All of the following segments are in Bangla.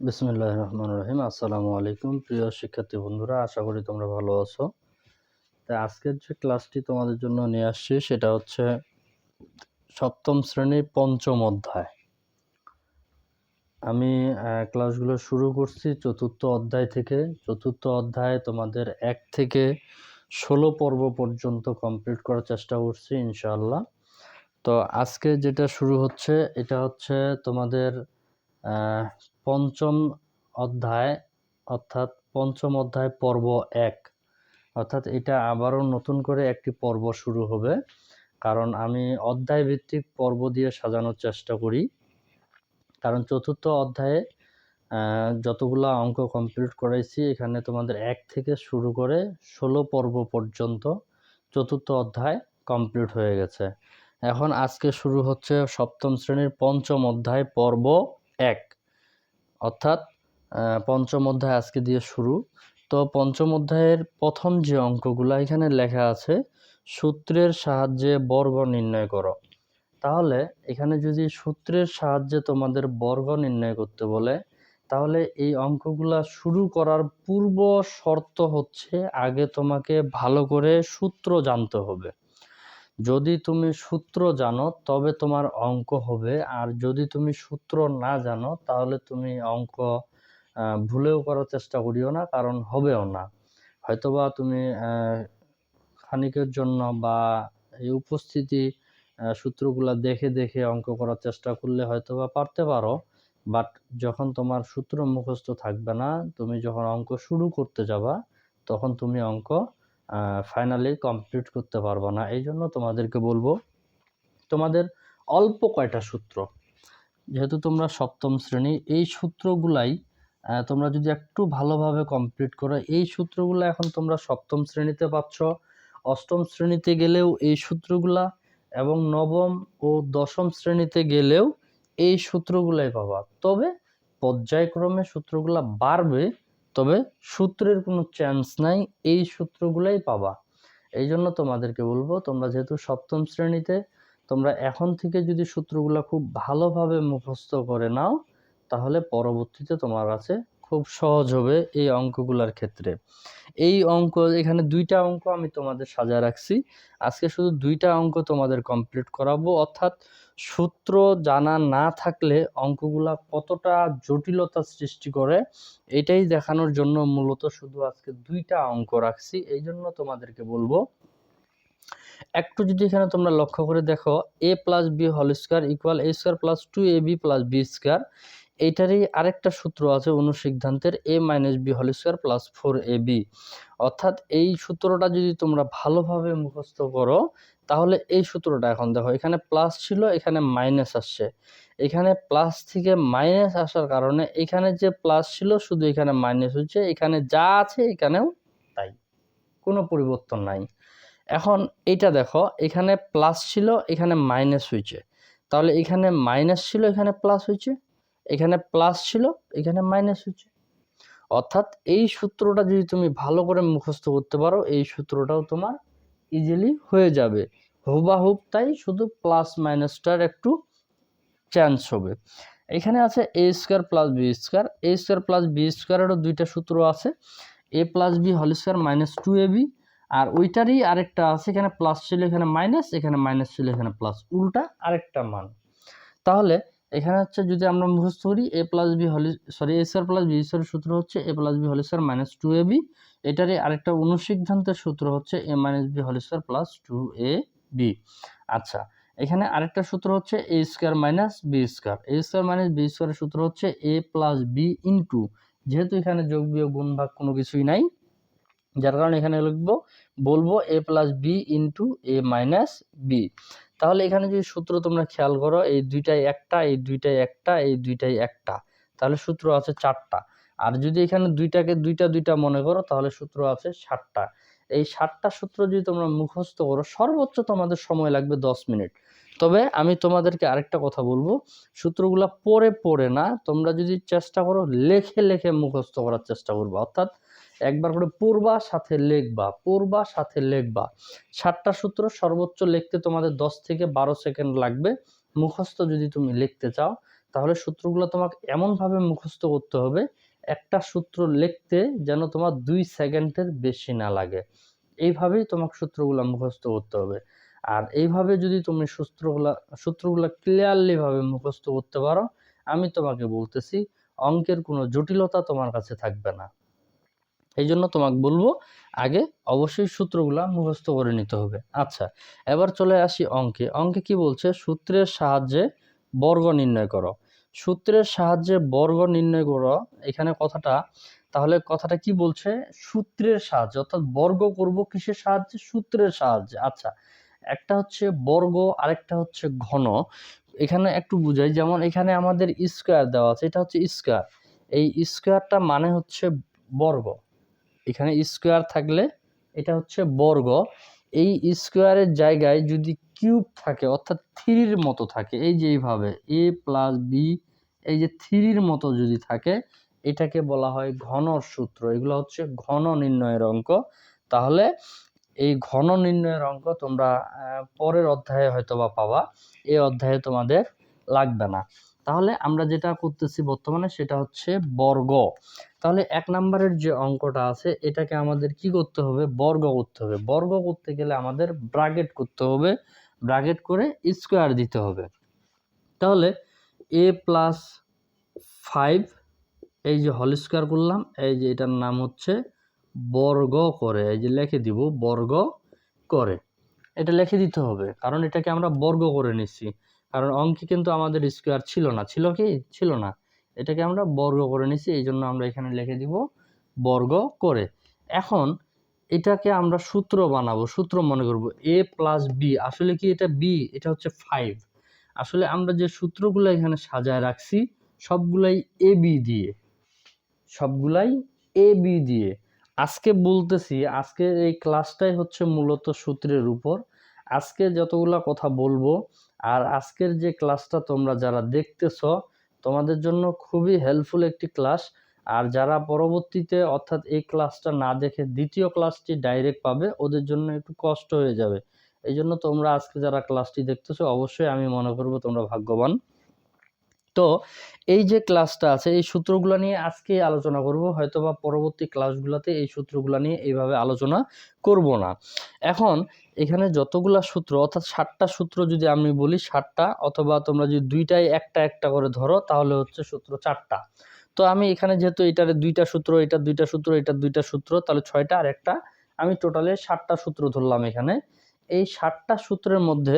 বিসমুল্লাহ রহমান রহিম আসসালামু আলাইকুম প্রিয় শিক্ষার্থী বন্ধুরা, আশা করি তোমরা ভালো আছো। তা আজকের যে ক্লাসটি তোমাদের জন্য নিয়ে আসছি, সেটা হচ্ছে সপ্তম শ্রেণির পঞ্চম অধ্যায়। আমি ক্লাসগুলো শুরু করছি চতুর্থ অধ্যায় থেকে। চতুর্থ অধ্যায় তোমাদের এক থেকে ষোলো পর্ব পর্যন্ত কমপ্লিট করার চেষ্টা করছি, ইনশাআল্লাহ। তো আজকে যেটা শুরু হচ্ছে, এটা হচ্ছে তোমাদের পঞ্চম অধ্যায়, অর্থাৎ পঞ্চম অধ্যায় পর্ব এক। অর্থাৎ এটা আবারও নতুন করে একটি পর্ব শুরু হবে। কারণ আমি অধ্যায় ভিত্তিক পর্ব দিয়ে সাজানোর চেষ্টা করি। কারণ চতুর্থ অধ্যায়ে যতগুলা অঙ্ক কমপ্লিট করাইছি, এখানে তোমাদের এক থেকে শুরু করে ষোলো পর্ব পর্যন্ত চতুর্থ অধ্যায় কমপ্লিট হয়ে গেছে। এখন আজকে শুরু হচ্ছে সপ্তম শ্রেণির পঞ্চম অধ্যায় পর্ব এক। অর্থাৎ পঞ্চম অধ্যায় আজকে দিয়ে শুরু। তো পঞ্চম অধ্যায়ের প্রথম যে অঙ্কগুলো, এখানে লেখা আছে, সূত্রের সাহায্যে বর্গ নির্ণয় করো। তাহলে এখানে যদি সূত্রের সাহায্যে তোমাদের বর্গ নির্ণয় করতে বলে, তাহলে এই অঙ্কগুলা শুরু করার পূর্ব শর্ত হচ্ছে, আগে তোমাকে ভালো করে সূত্র জানতে হবে। যদি তুমি সূত্র জানো, তবে তোমার অঙ্ক হবে। আর যদি তুমি সূত্র না জানো, তাহলে তুমি অঙ্ক ভুলেও করার চেষ্টা করিও না, কারণ হবেও না। হয়তোবা তুমি খানিকের জন্য বা এই উপস্থিতি সূত্রগুলা দেখে দেখে অঙ্ক করার চেষ্টা করলে হয়তোবা পারতে পারো। বাট যখন তোমার সূত্র মুখস্থ থাকবে না, তুমি যখন অঙ্ক শুরু করতে যাবা, তখন তুমি অঙ্ক ফাইনালি কমপ্লিট করতে পারবে না। এই জন্য তোমাদেরকে বলব, তোমাদের অল্প কয়টা সূত্র। যেহেতু তোমরা সপ্তম শ্রেণি, এই সূত্রগুলাই তোমরা যদি একটু ভালোভাবে কমপ্লিট করো, এই সূত্রগুলো এখন তোমরা সপ্তম শ্রেণীতে পাচ্ছ। অষ্টম শ্রেণীতে গেলেও এই সূত্রগুলা এবং নবম ও দশম শ্রেণীতে গেলেও এই সূত্রগুলাই পাবা। তবে পর্যায়ক্রমে সূত্রগুলা বাড়বে তবে সূত্রের কোনো চান্স নাই, এই সূত্রগুলাই পাবা। এই জন্য তোমাদেরকে বলব, তোমরা যেহেতু সপ্তম শ্রেণীতে, তোমরা এখন থেকে যদি সূত্রগুলো খুব ভালোভাবে মুখস্থ করে নাও, তাহলে পরবর্তীতে তোমার কাছে খুব সহজ হবে এই অঙ্কগুলোর ক্ষেত্রে। এই অঙ্ক, এখানে দুইটা অঙ্ক আমি তোমাদের সাজা রাখছি। আজকে শুধু দুইটা অঙ্ক তোমাদের কমপ্লিট করাবো, অর্থাৎ সূত্র জানা না থাকলে অঙ্কগুলা কতটা জটিলতা সৃষ্টি করে, এটাই দেখানোর জন্য মূলত শুধু আজকে দুইটা অঙ্ক রাখছি, এই জন্য তোমাদেরকে বলব। একটু যদি এখানে তোমরা লক্ষ্য করে দেখো A plus B whole square equal A square plus two A B plus B square এইটারই আরেকটা সূত্র আছে অনুসিদ্ধান্তের A minus B whole square plus four A B অর্থাৎ এই সূত্রটা যদি তোমরা ভালোভাবে মুখস্থ করো তাহলে এই সূত্রটা এখন দেখো, এখানে প্লাস ছিল, এখানে মাইনাস আসছে। এখানে প্লাস থেকে মাইনাস আসার কারণে এখানে যে প্লাস ছিল, শুধু এখানে মাইনাস হচ্ছে, এখানে যা আছে এখানেও তাই। কোনো পরিবর্তন নাই। এখন এইটা দেখো, এখানে প্লাস ছিল, এখানে মাইনাস হয়েছে। তাহলে এখানে মাইনাস ছিল, এখানে প্লাস হয়েছে। এখানে প্লাস ছিল, এখানে মাইনাস হয়েছে। অর্থাৎ এই সূত্রটা যদি তুমি ভালো করে মুখস্থ করতে পারো, এই সূত্রটাও তোমার ইজিলি হয়ে যাবে। হুবাহুব তাই শুধু প্লাস মাইনাসটার একটু চান্স হবে। এখানে আছে A square plus B square A square plus B স্কোয়ারেরও দুইটা সূত্র আছে। A plus B whole square minus two A B আর ওইটারই আরেকটা আছে, এখানে প্লাস ছিল, এখানে মাইনাস এখানে মাইনাস ছিল, এখানে প্লাস উল্টা আরেকটা মান। তাহলে এখানে হচ্ছে যদি আমরা মুখস্থ করি A plus B whole sorry A square plus B square সূত্র হচ্ছে A plus B whole square minus two A B এটারই আরেকটা অনুসিদ্ধান্তের সূত্র হচ্ছে A minus B whole square plus two A B আচ্ছা এখানে আরেকটা সূত্র হচ্ছে A square minus B square A square minus B স্কোয়ারের সূত্র হচ্ছে এ প্লাস বি ইন্টু যেহেতু এখানে যোগ, বিয়োগ, গুণ, ভাগ কোনো কিছুই নাই, যার কারণে এখানে লিখব, বলব A plus B into A minus B তাহলে এখানে যদি সূত্র তোমরা খেয়াল করো, এই দুইটাই একটা, এই দুইটাই একটা, এই দুইটাই একটা, তাহলে সূত্র আছে চারটা। আর যদি এখানে দুইটাকে, দুইটা দুইটা মনে করো, তাহলে সূত্র আছে ষাটটা এই ষাটটা সূত্র যদি তোমরা মুখস্থ করো, সর্বোচ্চ তোমাদের সময় লাগবে দশ মিনিট। তবে আমি তোমাদেরকে আরেকটা কথা বলব, সূত্রগুলা পড়ে পড়ে না, তোমরা যদি চেষ্টা করো, লেখে লেখে মুখস্থ করার চেষ্টা করবে। অর্থাৎ একবার করে পূর্বা সাথে লেখবা পূর্বা সাথে লেখবা। সাতটা সূত্র সর্বোচ্চ লিখতে তোমাদের দশ থেকে বারো সেকেন্ড লাগবে। মুখস্থ যদি তুমি লিখতে চাও, তাহলে সূত্রগুলো তোমাকে এমনভাবে মুখস্থ করতে হবে, একটা সূত্র লিখতে যেন তোমার দুই সেকেন্ডের বেশি না লাগে। এইভাবেই তোমাকে সূত্রগুলো মুখস্থ করতে হবে। আর এইভাবে যদি তুমি সূত্রগুলা, সূত্রগুলো ক্লিয়ারলি ভাবে মুখস্থ করতে পারো, আমি তোমাকে বলতেছি, অঙ্কের কোনো জটিলতা তোমার কাছে থাকবে না। এই জন্য তোমাকে বলব, আগে অবশ্যই সূত্রগুলা মুখস্থ করে নিতে হবে। আচ্ছা এবার চলে আসি অঙ্কে। অঙ্কে কি বলছে? সূত্রের সাহায্যে বর্গ নির্ণয় করো। সূত্রের সাহায্যে বর্গ নির্ণয় করো, এখানে কথাটা, তাহলে কথাটা কি বলছে? সূত্রের সাহায্যে, অর্থাৎ বর্গ করব কিসের সাহায্যে? সূত্রের সাহায্যে। আচ্ছা একটা হচ্ছে বর্গ, আরেকটা হচ্ছে ঘন। এখানে একটু বুঝাই, যেমন এখানে আমাদের স্কোয়ার দেওয়া আছে, এটা হচ্ছে স্কোয়ার এই স্কোয়ারটা মানে হচ্ছে বর্গ। এখানে স্কোয়ার থাকলে এটা হচ্ছে বর্গ। এই স্কোয়ারের জায়গায় যদি কিউব থাকে, অর্থাৎ থ্রির মতো থাকে, এই যে এইভাবে, এ প্লাস বি, এই যে থ্রির মতো যদি থাকে, এটাকে বলা হয় ঘনর সূত্র। এগুলো হচ্ছে ঘন নির্ণয়ের অঙ্ক। তাহলে এই ঘন নির্ণয়ের অঙ্ক তোমরা পরের অধ্যায়ে হয়তো বা পাবা। এই অধ্যায়ে তোমাদের লাগবে না। তাহলে আমরা যেটা করতেছি বর্তমানে সেটা হচ্ছে বর্গ। তাহলে এক নম্বরের যে অঙ্কটা আছে, এটাকে আমাদের কি করতে হবে? বর্গ করতে হবে। বর্গ করতে গেলে আমাদের ব্রাকেট করতে হবে। ব্রাকেট করে স্কোয়ার দিতে হবে। তাহলে এ প্লাস ফাইভ এই যে হল স্কোয়ার করলাম, এই যে এটার নাম হচ্ছে বর্গ করে। এই যে লিখে দিব বর্গ করে। এটা লিখে দিতে হবে, কারণ এটাকে আমরা বর্গ করে নিচ্ছি কারণ অঙ্কে কিন্তু আমাদের স্কোয়ার ছিল না। ছিল কি? ছিল না। এটাকে আমরা বর্গ করে নিচ্ছি এই জন্য আমরা এখানে লিখে দিব বর্গ করে। এখন এটাকে আমরা সূত্র বানাবো, সূত্র মনে করব এ প্লাস বি আসলে কি এটা বি এটা হচ্ছে ফাইভ আসলে আমরা যে সূত্রগুলো এখানে সাজায় রাখছি, সবগুলাই এ বি দিয়ে। সবগুলাই এ বি দিয়ে। আজকে বলতেছি আজকের এই ক্লাসটাই হচ্ছে মূলত সূত্রের উপর। আজকে যতগুলা কথা বলব আর আজকের যে ক্লাসটা তোমরা যারা দেখতেছ, তোমাদের জন্য খুবই হেল্পফুল একটি ক্লাস। আর যারা পরবর্তীতে অর্থাৎ এই ক্লাসটা না দেখে দ্বিতীয় ক্লাসটি ডাইরেক্ট পাবে, ওদের জন্য একটু কষ্ট হয়ে যাবে। এই জন্য তোমরা আজকে যারা ক্লাসটি দেখতেছো, অবশ্যই আমি মনে করব তোমরা ভাগ্যবান। তো এই যে ক্লাসটা আছে, এই সূত্রগুলো নিয়ে আজকে আলোচনা করব। হয়তো বা পরবর্তী ক্লাসগুলোতে এই সূত্রগুলো নিয়ে এইভাবে আলোচনা করব না। এখন এখানে যতগুলা সূত্র, অর্থাৎ ষাটটা সূত্র যদি আমি বলি ষাটটা অথবা তোমরা যদি দুইটাই একটা একটা করে ধরো, তাহলে হচ্ছে সূত্র চারটা। তো আমি এখানে যেহেতু এটার দুইটা সূত্র, এটার দুইটা সূত্র এটা দুইটা সূত্র, তাহলে ছয়টা আর একটা, আমি টোটালে ষাটটা সূত্র ধরলাম এখানে। এই ষাটটা সূত্রের মধ্যে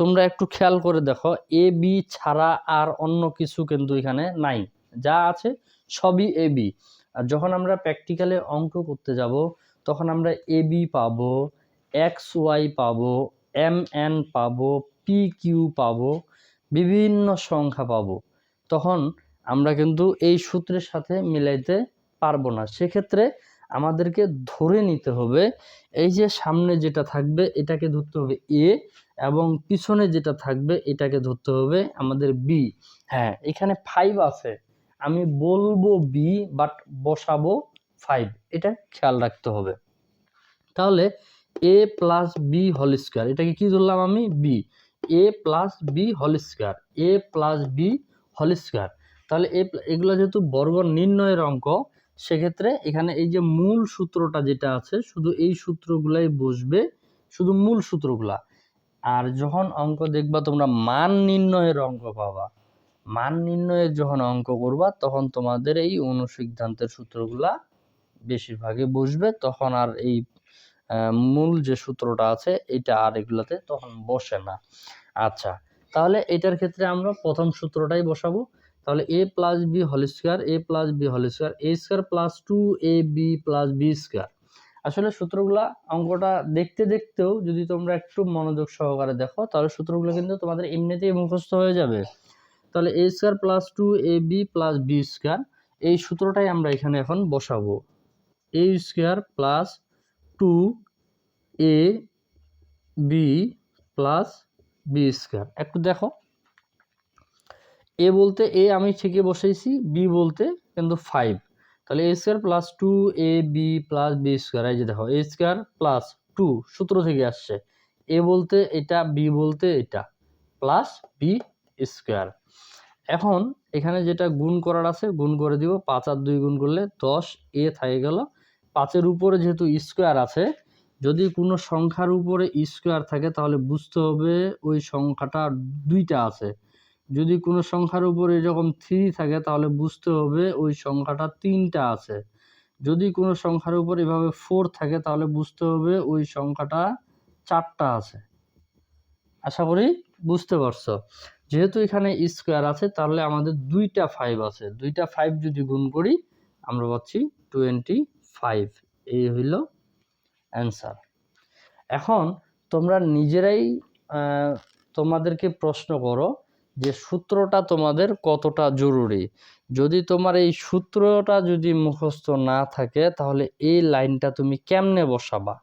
তোমরা একটু খেয়াল করে দেখো এ বি ছাড়া আর অন্য কিছু কিন্তু এখানে নাই। যা আছে সবই এ বি আর যখন আমরা প্র্যাকটিক্যালে অঙ্ক করতে যাব, তখন আমরা এ বি পাবো এক্স ওয়াই পাবো এম এন পাবো পি কিউ পাবো, বিভিন্ন সংখ্যা পাবো। তখন আমরা কিন্তু এই সূত্রের সাথে মিলাইতে পারব না। সেক্ষেত্রে আমাদেরকে ধরে নিতে হবে, এই যে সামনে যেটা থাকবে, এটাকে ধরতে হবে এ এবং পিছনে যেটা থাকবে, এটাকে ধরতে হবে আমাদের বি হ্যাঁ এখানে ফাইভ আছে। আমি বলব বি বাট বসাবো ফাইভ এটা খেয়াল রাখতে হবে। তাহলে A plus B whole square এটাকে কি ধরলাম আমি? B A plus B whole square A plus B whole square তাহলে এ এগুলো যেহেতু বর্গ নির্ণয়ের অঙ্ক, সেক্ষেত্রে এখানে এই যে মূল সূত্রটা যেটা আছে, শুধু এই সূত্রগুলাই বসবে, শুধু মূল সূত্রগুলা। আর যখন অঙ্ক দেখবা তোমরা মান নির্ণয়ের অঙ্ক পাবা। মান নির্ণয়ের যখন অঙ্ক করবা, তখন তোমাদের এই অনুসিদ্ধান্তের সূত্রগুলা বেশিরভাগই বসবে। তখন আর এই মূল যে সূত্রটা আছে, এটা আর এগুলাতে তখন বসে না। আচ্ছা তাহলে এটার ক্ষেত্রে আমরা প্রথম সূত্রটাই বসাবো। তাহলে A plus B whole square A plus B whole square A square plus two A B plus B square আসলে সূত্রগুলা অঙ্কটা দেখতে দেখতেও যদি তোমরা একটু মনোযোগ সহকারে দেখো, তাহলে সূত্রগুলো কিন্তু তোমাদের এমনিতেই মুখস্থ হয়ে যাবে। তাহলে A square plus two A B plus B square এই সূত্রটাই আমরা এখানে এখন বসাবো। A square plus two A B plus B square একটু দেখো। এ বলতে এ আমি ঠিকই বসাইছি বি বলতে কিন্তু ফাইভ তাহলে A square plus two A B plus B square এই যে দেখো এ স্কোয়ার প্লাস টু সূত্র থেকে আসছে। এ বলতে এটা বি বলতে এটা প্লাস বি স্কোয়ার এখন এখানে যেটা গুণ করার আছে, গুণ করে দিব, পাঁচ আর দুই গুণ করলে দশ এ থাকে গেল। পাঁচের উপরে যেহেতু স্কোয়ার আছে, যদি কোনো সংখ্যার উপরে স্কোয়ার থাকে তাহলে বুঝতে হবে ওই সংখ্যাটা দুইটা আছে। যদি কোনো সংখ্যার উপরে এরকম থ্রি থাকে, তাহলে বুঝতে হবে ওই সংখ্যাটা তিনটা আছে। যদি কোনো সংখ্যার উপর এভাবে ফোর থাকে, তাহলে বুঝতে হবে ওই সংখ্যাটা চারটা আছে। আশা করি বুঝতে পারছ। যেহেতু এখানে স্কোয়ার আছে, তাহলে আমাদের দুইটা ফাইভ আছে। দুইটা ফাইভ যদি গুণ করি, আমরা পাচ্ছি টোয়েন্টি ফাইভ এই হইল অ্যান্সার এখন তোমরা নিজেরাই তোমাদেরকে প্রশ্ন করো যে সূত্রটা তোমাদের কতটা জরুরি। যদি তোমার এই সূত্রটা যদি মুখস্থ না থাকে, তাহলে এই লাইনটা তুমি কেমনে বসাবা?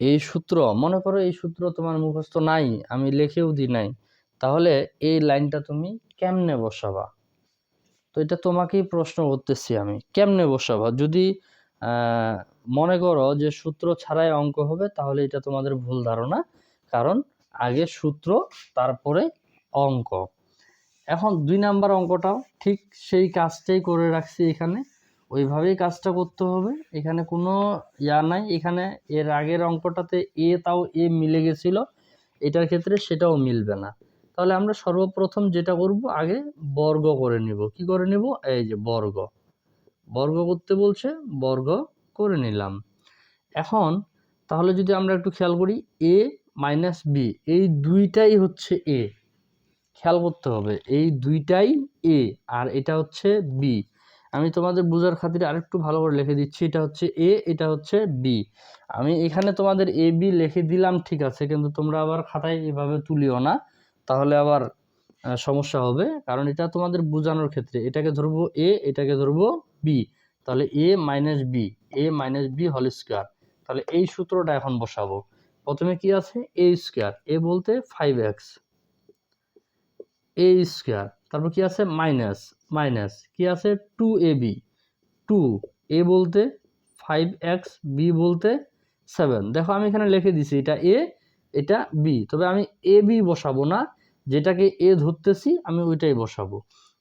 এই সূত্র, মনে করো এই সূত্র তোমার মুখস্থ নাই, আমি লিখেও দিই নাই, তাহলে এই লাইনটা তুমি কেমনে বসাবা? তো এটা তোমাকেই প্রশ্ন করতেছি আমি, কেমনে বসাবা? যদি মনে করো যে সূত্র ছাড়াই অঙ্ক হবে, তাহলে এটা তোমাদের ভুল ধারণা, কারণ আগে সূত্র, তারপরে অঙ্ক। এখন দুই নাম্বার অঙ্কটাও ঠিক সেই কাজটাই করে রাখছি এখানে। ওইভাবেই কাজটা করতে হবে। এখানে কোনো ইয়া নাই। এখানে এর আগের অঙ্কটাতে এ তাও এ মিলে গেছিল। এটার ক্ষেত্রে সেটাও মিলবে না। তাহলে আমরা সর্বপ্রথম যেটা করব, আগে বর্গ করে নিব। কি করে নিব? এই যে বর্গ। বর্গ করতে বলছে, বর্গ করে নিলাম। এখন তাহলে যদি আমরা একটু খেয়াল করি, এ মাইনাস বি, এই দুইটাই হচ্ছে এ। খেয়াল করতে হবে, এই দুইটাই এ, আর এটা হচ্ছে বি। আমি তোমাদের বোঝার খাতিরে আরেকটু ভালো করে লিখে দিচ্ছি, এটা হচ্ছে এ, এটা হচ্ছে বি। আমি এখানে তোমাদের এ, বি লিখে দিলাম, ঠিক আছে, কিন্তু তোমরা আবার খাতায় এভাবে তুলিও না। তাহলে আবার সমস্যা হবে, কারণ এটা তোমাদের বোঝানোর ক্ষেত্রে। এটাকে ধরবো এ, এটাকে ধরবো বি। তাহলে A minus B, A minus B whole square. তাহলে এই সূত্রটা এখন বসাবো। প্রথমে কি আছে? এ স্কোয়ার এ বলতে ফাইভ এক্স এ স্কোয়ার তারপর কি আছে? মাইনাস মাইনাস কি আছে? Two A B two A বলতে ফাইভ এক্স বি বলতে সেভেন দেখো আমি এখানে লিখে দিছি, এটা এ এটা বি তবে আমি এ বি বসাবো না, যেটাকে এ ধরতেছি, আমি ওইটাই বসাবো।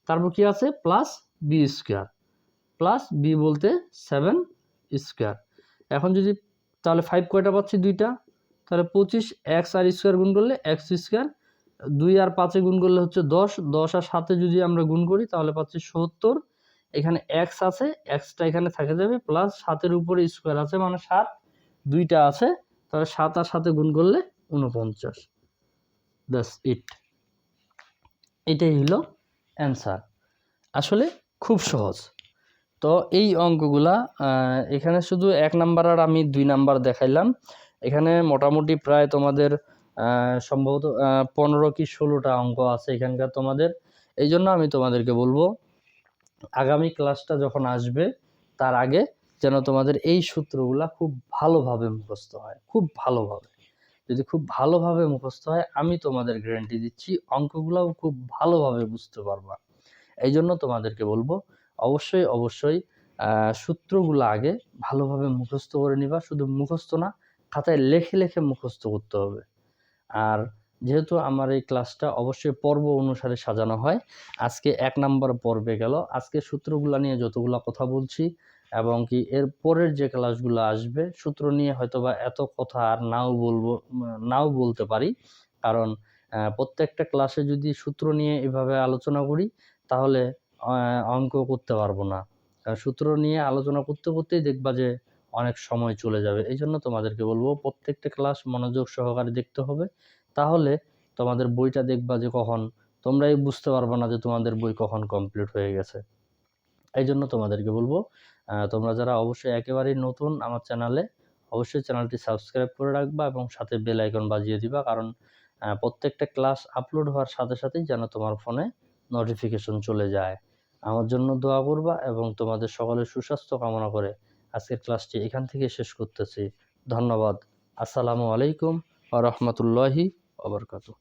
তারপর কি আছে? Plus B square plus B বলতে সেভেন স্কোয়ার এখন যদি তাহলে ফাইভ কয়টা পাচ্ছি? দুইটা। তাহলে পঁচিশ এক্স আর স্কোয়ার গুণ করলে এক্স স্কোয়ার, দুই আর পাঁচে গুণ করলে হচ্ছে দশ দশ আর সাথে যদি আমরা গুণ করি তাহলে পাচ্ছি সত্তর। এখানে এক্স আছে, এক্সটা এখানে থেকে যাবে, প্লাস সাতের উপরে স্কোয়ার আছে মানে সাত, দুইটা আছে, তাহলে সাত আর সাথে গুণ করলে উনপঞ্চাশ দ্যাটস ইট এটাই হলো অ্যান্সার আসলে খুব সহজ। তো এই অঙ্কগুলা এখানে শুধু এক নাম্বার আর আমি দুই নাম্বার দেখাইলাম। এখানে মোটামুটি প্রায় তোমাদের সম্ভবত পনেরো কি ষোলোটা অঙ্ক আছে এখানকার তোমাদের। এই জন্য আমি তোমাদেরকে বলব, আগামী ক্লাসটা যখন আসবে, তার আগে যেন তোমাদের এই সূত্রগুলা খুব ভালোভাবে মুখস্থ হয়, খুব ভালোভাবে। যদি খুব ভালোভাবে মুখস্থ হয়, আমি তোমাদের গ্যারান্টি দিচ্ছি, অঙ্কগুলাও খুব ভালোভাবে বুঝতে পারবা। এই জন্য তোমাদেরকে বলব, অবশ্যই অবশ্যই সূত্রগুলো আগে ভালোভাবে মুখস্থ করে নিবা, শুধু মুখস্থ না খাতায় লেখে লেখে মুখস্থ করতে হবে। আর যেহেতু আমার এই ক্লাসটা অবশ্যই পর্ব অনুসারে সাজানো হয়, আজকে এক নাম্বার পর্বে গেল। আজকে সূত্রগুলো নিয়ে যতগুলো কথা বলছি এবং কি এর পরের যে ক্লাসগুলো আসবে, সূত্র নিয়ে হয়তোবা এত কথা আর নাও বলব, নাও বলতে পারি। কারণ প্রত্যেকটা ক্লাসে যদি সূত্র নিয়ে এভাবে আলোচনা করি, তাহলে অঙ্ক করতে পারব না। সূত্র নিয়ে আলোচনা করতে করতেই দেখবা যে অনেক সময় চলে যাবে। এই জন্য তোমাদেরকে বলব, প্রত্যেকটা ক্লাস মনোযোগ সহকারে দেখতে হবে। তাহলে তোমাদের বইটা দেখবা যে কখন, তোমরাই বুঝতে পারবে না যে তোমাদের বই কখন কমপ্লিট হয়ে গেছে। এই জন্য তোমাদেরকে বলব তোমরা যারা অবশ্যই একেবারেই নতুন আমার চ্যানেলে অবশ্যই চ্যানেলটি সাবস্ক্রাইব করে রাখবা এবং সাথে বেল আইকন বাজিয়ে দিবা। কারণ প্রত্যেকটা ক্লাস আপলোড হওয়ার সাথে সাথেই যেন তোমার ফোনে নোটিফিকেশন চলে যায়। আমার জন্য দোয়া করবা এবং তোমাদের সকলের সুস্বাস্থ্য কামনা করে আজকের ক্লাসটি এখান থেকে শেষ করতেছি। ধন্যবাদ। আসসালামু আলাইকুম আ রহমতুল্লাহি ওবরকাতু